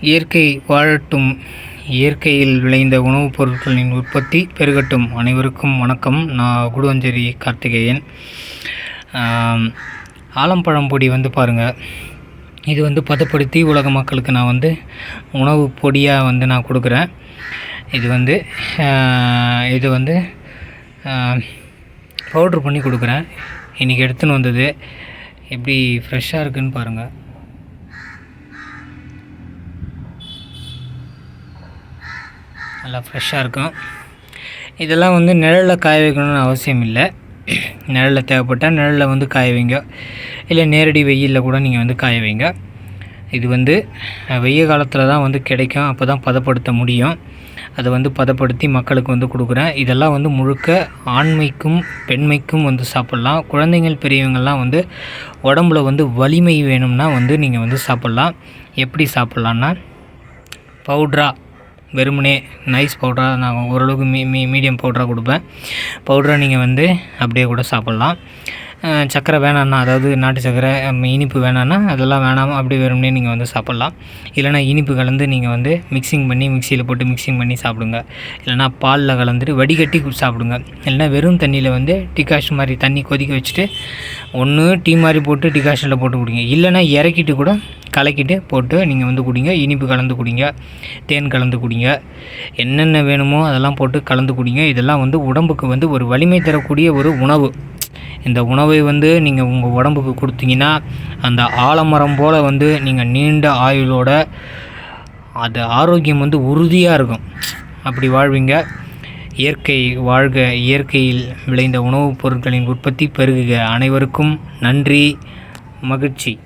இயற்கை வாழட்டும். இயற்கையில் விளைந்த உணவுப் பொருட்களின் உற்பத்தி பெருகட்டும். அனைவருக்கும் வணக்கம். நான் குடுவஞ்சேரி கார்த்திகேயன். ஆலம்பழம் பொடி வந்து பாருங்கள் இது வந்து பதப்படுத்தி உலக மக்களுக்கு நான் வந்து உணவு பொடியாக வந்து நான் கொடுக்குறேன். இது வந்து இது வந்து பவுட்ரு பண்ணி கொடுக்குறேன். இன்றைக்கி எடுத்துன்னு வந்தது. எப்படி ஃப்ரெஷ்ஷாக இருக்குன்னு பாருங்கள் நல்லா ஃப்ரெஷ்ஷாக இருக்கும். இதெல்லாம் வந்து நிழலில் காய வைக்கணும்னு அவசியம் இல்லை. நிழலில் தேவைப்பட்டால் நிழலில் வந்து காய வைங்க. இல்லை நேரடி வெயிலில் கூட நீங்கள் வந்து காய வைங்க. இது வந்து வெய்ய காலத்தில் தான் வந்து கிடைக்கும். அப்போ தான் பதப்படுத்த முடியும். அதை வந்து பதப்படுத்தி மக்களுக்கு வந்து கொடுக்குறேன். இதெல்லாம் வந்து முழுக்க ஆண்மைக்கும் பெண்மைக்கும் வந்து சாப்பிட்லாம். குழந்தைங்கள் பெரியவங்கள்லாம் வந்து உடம்புல வந்து வலிமை வேணும்னா வந்து நீங்கள் வந்து சாப்பிட்லாம். எப்படி சாப்பிட்லான்னா பவுட்ரா வெறுமனே நைஸ் பவுடராக நான் ஓரளவுக்கு மீ மீ மீடியம் பவுடராக கொடுப்பேன். பவுடரை நீங்கள் வந்து அப்படியே கூட சாப்பிட்லாம். சர்க்கரை வேணான்னா அதாவது நாட்டு சர்க்கரை இனிப்பு வேணான்னா அதெல்லாம் வேணாமல் அப்படியே வெறுமனே நீங்கள் வந்து சாப்பிட்லாம். இல்லைனா இனிப்பு கலந்து நீங்கள் வந்து மிக்சிங் பண்ணி மிக்சியில் போட்டு மிக்சிங் பண்ணி சாப்பிடுங்க. இல்லைனா பாலில் கலந்துட்டு வடிகட்டி சாப்பிடுங்க. இல்லைனா வெறும் தண்ணியில் வந்து டிகாஷ் மாதிரி தண்ணி கொதிக்க வச்சுட்டு ஒன்று டீ மாதிரி போட்டு டிகாஷனில் போட்டு குடிங்க. இல்லைனா இறக்கிட்டு கூட கலக்கிட்டு போட்டு நீங்கள் வந்து குடிங்க. இனிப்பு கலந்து குடிங்க. தேன் கலந்து குடிங்க. என்னென்ன வேணுமோ அதெல்லாம் போட்டு கலந்து குடிங்க. இதெல்லாம் வந்து உடம்புக்கு வந்து ஒரு வலிமை தரக்கூடிய ஒரு உணவு. இந்த உணவை வந்து நீங்கள் உங்கள் உடம்புக்கு கொடுத்தீங்கன்னா அந்த ஆலமரம் போல் வந்து நீங்கள் நீண்ட ஆயுளோட அது ஆரோக்கியம் வந்து உறுதியாக இருக்கும். அப்படி வாழ்வீங்க. இயற்கை வாழ்க இயற்கையில் விளைந்த உணவுப் பொருட்களின் உற்பத்தி பெருகுக. அனைவருக்கும் நன்றி மகிழ்ச்சி.